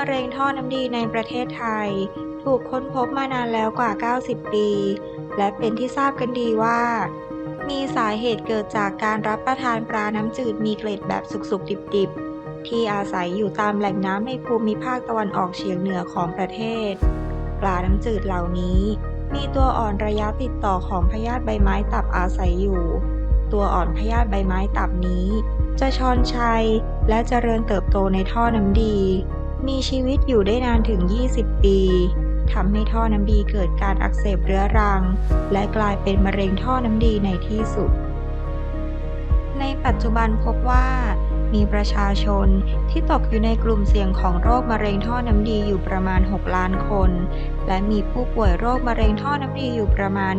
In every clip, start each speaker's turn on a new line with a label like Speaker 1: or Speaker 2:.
Speaker 1: ะเร็งท่อน้ำดีในประเทศไทย ถูกค้นพบมานานแล้วกว่า 90 ปี และเป็นที่ทราบกันดีว่า มีสาเหตุเกิดจากการรับประทานปลาน้ำจืดมีเกล็ดแบบสุกๆ ดิบๆ ที่อาศัยอยู่ตามแหล่งน้ำในภูมิภาคตะวันออกเฉียงเหนือของประเทศ ปลาน้ำจืดเหล่านี้ มีตัวอ่อนระยะติดต่อของพยาธิใบไม้ตับอาศัยอยู่ ตัวอ่อนพยาธิใบไม้ตับนี้ จะชอนชัยและเจริญเติบโตในท่อน้ำดี มีชีวิตอยู่ได้นานถึง 20 ปีทำให้ท่อน้ำดีเกิดการอักเสบเรื้อรัง และกลายเป็นมะเร็งท่อน้ำดีในที่สุด ในปัจจุบันพบว่า มีประชาชนที่ตกอยู่ในกลุ่มเสี่ยงของโรคมะเร็งท่อน้ำดีอยู่ประมาณ 6 ล้านคน และมีผู้ป่วยโรคมะเร็งท่อน้ำดีอยู่ประมาณ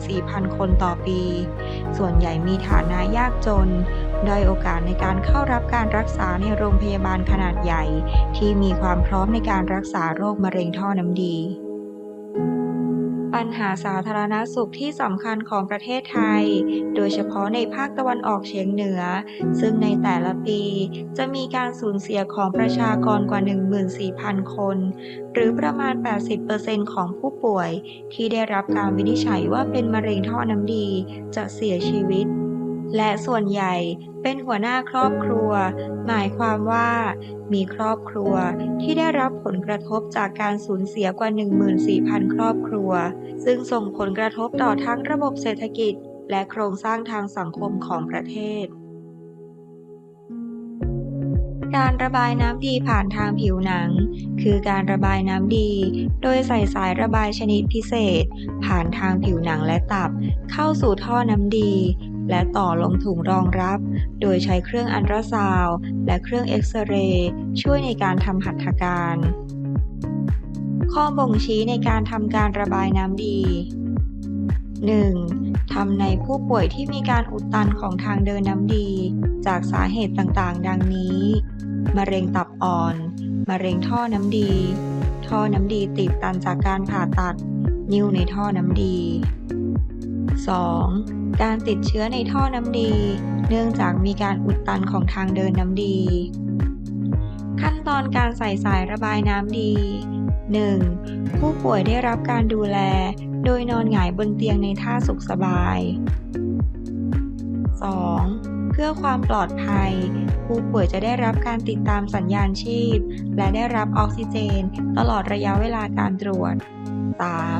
Speaker 1: 14,000 คนต่อปี ส่วนใหญ่มีฐานะยากจน ด้อยโอกาสในการเข้ารับการรักษาในโรงพยาบาลขนาดใหญ่ ที่มีความพร้อมในการรักษาโรคมะเร็งท่อน้ำดี ปัญหาสาธารณสุขที่สำคัญของประเทศไทย โดยเฉพาะในภาคตะวันออกเฉียงเหนือ ซึ่งในแต่ละปีจะมีการสูญเสียของประชากรกว่า 14,000 คน หรือประมาณ 80%ของผู้ป่วยที่ได้รับการวินิจฉัยว่าเป็นมะเร็งท่อน้ำดีจะเสียชีวิต และส่วนใหญ่เป็นหัวหน้าครอบครัว หมายความว่า มีครอบครัวที่ได้รับผลกระทบจากการสูญเสียกว่า 14,000 ครอบครัว ซึ่งส่งผลกระทบต่อทั้งระบบเศรษฐกิจ และโครงสร้างทางสังคมของประเทศ การระบายน้ำดีผ่านทางผิวหนัง คือการระบายน้ำดี โดยใส่สายระบายชนิดพิเศษ ผ่านทางผิวหนังและตับ เข้าสู่ท่อน้ำดี และต่อลงถุงรองรับ โดยใช้เครื่องอันตราซาวและเครื่องเอ็กซเรย์ช่วยในการทำหัตถการ ข้อบ่งชี้ในการทำการระบายน้ำดี 1. ทำในผู้ป่วยที่มีการอุดตันของทางเดินน้ำดี จากสาเหตุต่างๆ ดังนี้ มะเร็งตับอ่อน มะเร็งท่อน้ำดี ท่อน้ำดีตีบตันจากการผ่าตัด นิ่วในท่อน้ำดี 2. การติดเชื้อในท่อน้ำดี เนื่องจากมีการอุดตันของทางเดินน้ำดี ขั้นตอนการใส่สายระบายน้ำดี 1. ผู้ป่วยได้รับการดูแล โดยนอนหงายบนเตียงในท่าสุขสบาย 2. เพื่อความปลอดภัย ผู้ป่วยจะได้รับการติดตามสัญญาณชีพ และได้รับออกซิเจน ตลอดระยะเวลาการตรวจ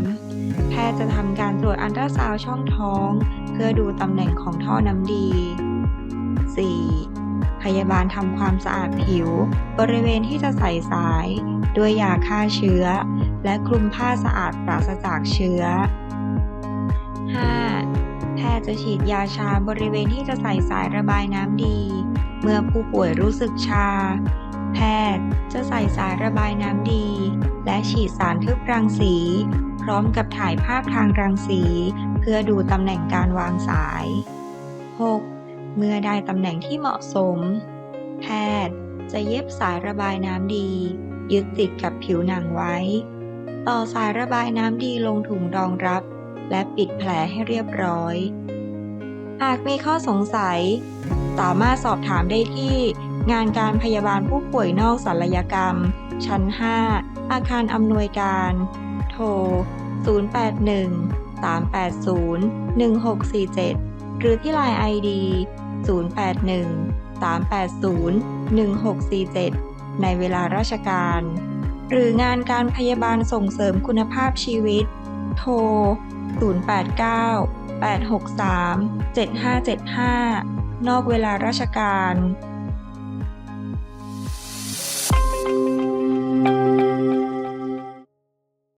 Speaker 1: 3. แพทย์จะทำการตรวจอันตราซาวช่องท้อง เพื่อดูตำแหน่งของท่อน้ำดี 4. พยาบาลทำความสะอาดผิว บริเวณที่จะใส่สาย ด้วยยาฆ่าเชื้อ และคลุมผ้าสะอาดปราศจากเชื้อ 5. แพทย์จะฉีดยาชาบริเวณที่จะใส่สายระบายน้ำดี เมื่อผู้ป่วยรู้สึกชา แพทย์จะใส่สายระบายน้ำดี และฉีดสารทึบรังสี พร้อมกับถ่ายภาพทางรังสี เพื่อดูตำแหน่งการวางสาย 6. เมื่อได้ตำแหน่งที่เหมาะสม แพทย์จะเย็บสายระบายน้ำดี ยึดติดกับผิวหนังไว้ ต่อสายระบายน้ำดีลงถุงรองรับ และปิดแผลให้เรียบร้อย หากมีข้อสงสัย สามารถสอบถามได้ที่งานการพยาบาลผู้ป่วยนอกศัลยกรรม ชั้น 5 อาคารอำนวยการ โทร 081 380 1647 หรือที่ Line ID 081 380 1647 ในเวลาราชการ หรืองานการพยาบาลส่งเสริมคุณภาพชีวิต โทร 089 863 7575 นอกเวลาราชการ